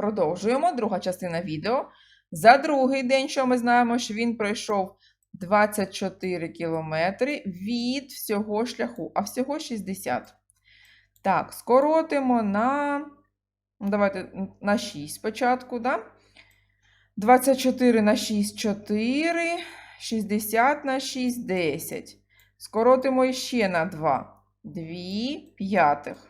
Продовжуємо. Друга частина відео. За другий день, що ми знаємо, що він пройшов 24 кілометри від всього шляху, а всього 60. Так, скоротимо на. ну, Давайте на 6 спочатку, да? 24 на 6 4, 60 на 6 10. Скоротимо іще на 2. 2 п'ятих.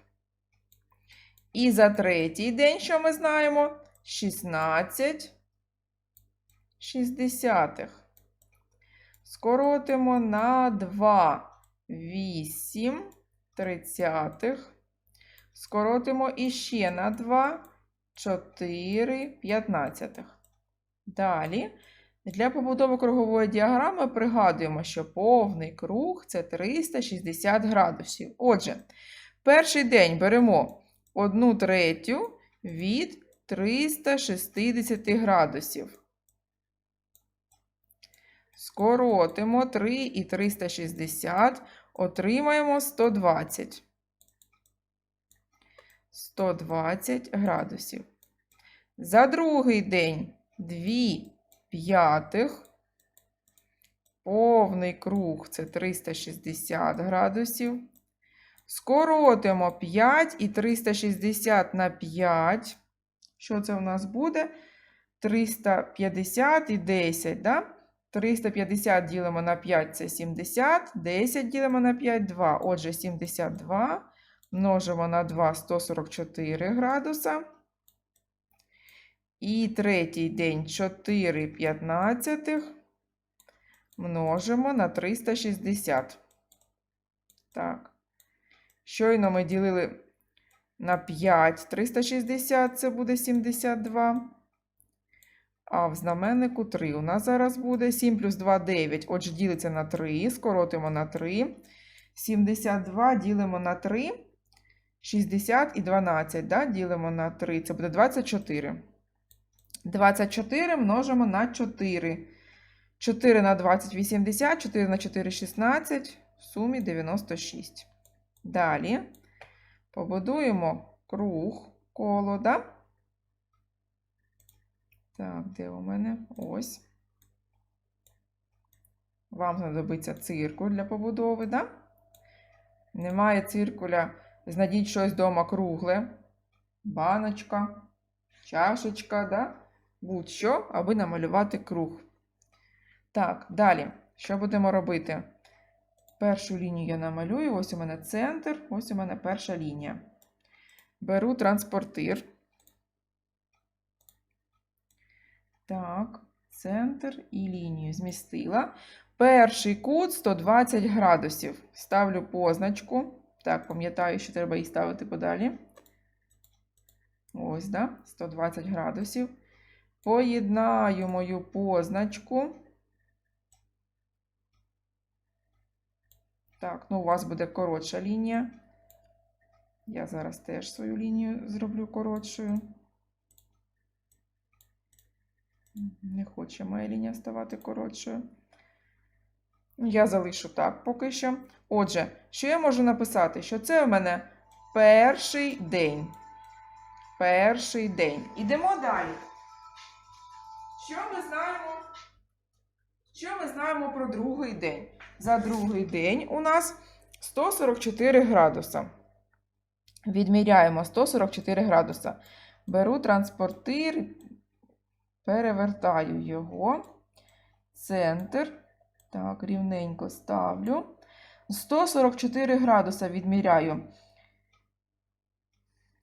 І за третій день, що ми знаємо? 16 шістдесятих. Скоротимо на 2 8 тридцятих. Скоротимо іще на 2 4 п'ятнадцятих. Далі. Для побудови кругової діаграми пригадуємо, що повний круг це 360 градусів. Отже, перший день беремо 1 третю від 360 градусів. Скоротимо 3 і 360, отримаємо 120. 120 градусів. За другий день 2 п'ятих. Повний круг це 360 градусів. Скоротимо 5 і 360 на 5. Що це у нас буде? 350 і 10, да? 350 ділимо на 5 це 70, 10 ділимо на 5 2. Отже, 72 множимо на 2 144 градуса. І третій день 4 п'ятнадцятих множимо на 360. Так. Щойно ми ділили на 5 360, це буде 72. А в знаменнику 3 у нас зараз буде 7 плюс 2 9. Отже, ділиться на 3, скоротимо на 3. 72 ділимо на 3. 60 і 12, да? ділимо на 3. Це буде 24. 24 множимо на 4. 4 на 20 – 80, 4 на 4 – 16, в сумі 96. Далі побудуємо круг коло, да? Так, де у мене? Ось. Вам знадобиться циркуль для побудови, да? Немає циркуля, знайдіть щось вдома кругле. Баночка, чашечка, да? будь-що, аби намалювати круг. Так, далі. Що будемо робити? Першу лінію я намалюю. Ось у мене центр, ось у мене перша лінія. Беру транспортир. Так, центр і лінію змістила. Перший кут 120 градусів. Ставлю позначку. Так, пам'ятаю, що треба її ставити подалі. Ось, да, 120 градусів. Поєднаю мою позначку. Так, ну у вас буде коротша лінія. Я зараз теж свою лінію зроблю коротшою. Не хоче моя лінія ставати коротшою. Я залишу так поки що. Отже, що я можу написати? Що це в мене перший день. Перший день. Ідемо далі. Що ми знаємо? Що ми знаємо про другий день? За другий день у нас 144 градуса. Відміряємо 144 градуса. Беру транспортир, перевертаю його. Центр. Так, рівненько ставлю. 144 градуса відміряю.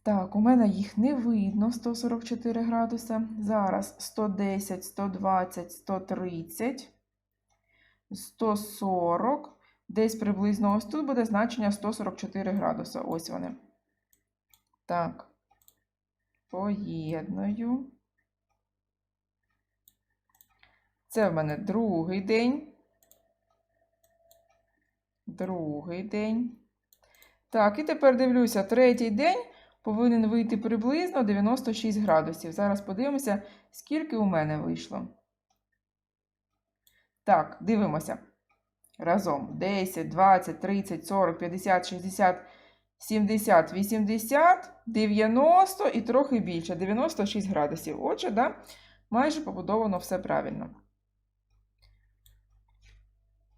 Так, у мене їх не видно 144 градуса. Зараз 110, 120, 130, 140. Десь приблизно ось тут буде значення 144 градуса. Ось вони. Так, поєдную. Це в мене другий день. Другий день. Так, і тепер дивлюся, третій день повинен вийти приблизно 96 градусів. Зараз подивимося, скільки у мене вийшло. Так, дивимося. Разом. 10, 20, 30, 40, 50, 60, 70, 80, 90 і трохи більше, 96 градусів. Отже, да, майже побудовано все правильно.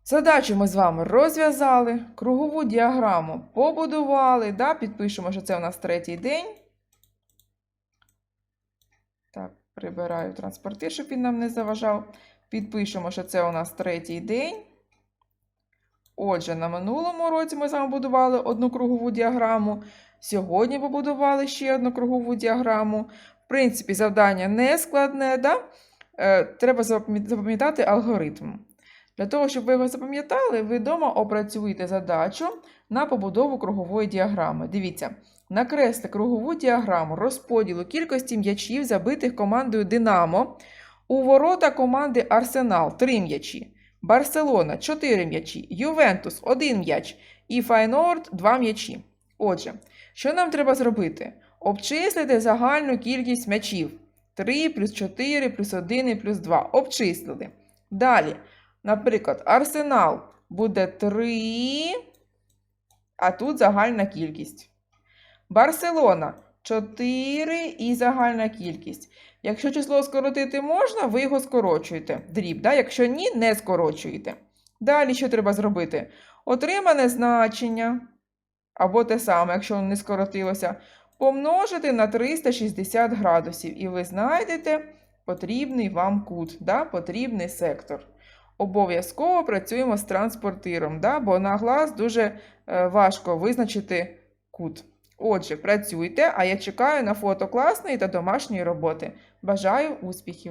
Задачу ми з вами розв'язали, кругову діаграму побудували, да, підпишемо, що це у нас третій день. Так, прибираю транспортир, щоб він нам не заважав. Підпишемо, що це у нас третій день. Отже, на минулому році ми з вами будували одну кругову діаграму. Сьогодні побудували ще одну кругову діаграму. В принципі, завдання не складне, да? е, треба запам'ятати алгоритм. Для того, щоб ви його запам'ятали, ви вдома опрацюєте задачу на побудову кругової діаграми. Дивіться, накреслити кругову діаграму розподілу кількості м'ячів, забитих командою Динамо. У ворота команди Арсенал 3 м'ячі, Барселона 4 м'ячі, Ювентус 1 м'яч і Файнорд 2 м'ячі. Отже, що нам треба зробити? Обчислити загальну кількість м'ячів. 3 плюс 4 плюс 1 і плюс 2. Обчислили. Далі, наприклад, Арсенал буде 3, а тут загальна кількість. Барселона 4 і загальна кількість. Якщо число скоротити можна, ви його скорочуєте. Дріб, да? якщо ні, не скорочуєте. Далі що треба зробити? Отримане значення, або те саме, якщо воно не скоротилося, помножити на 360 градусів, і ви знайдете потрібний вам кут, да? потрібний сектор. Обов'язково працюємо з транспортиром, да? бо на глаз дуже е, важко визначити кут. Отже, працюйте, а я чекаю на фото класної та домашньої роботи. Бажаю успіхів!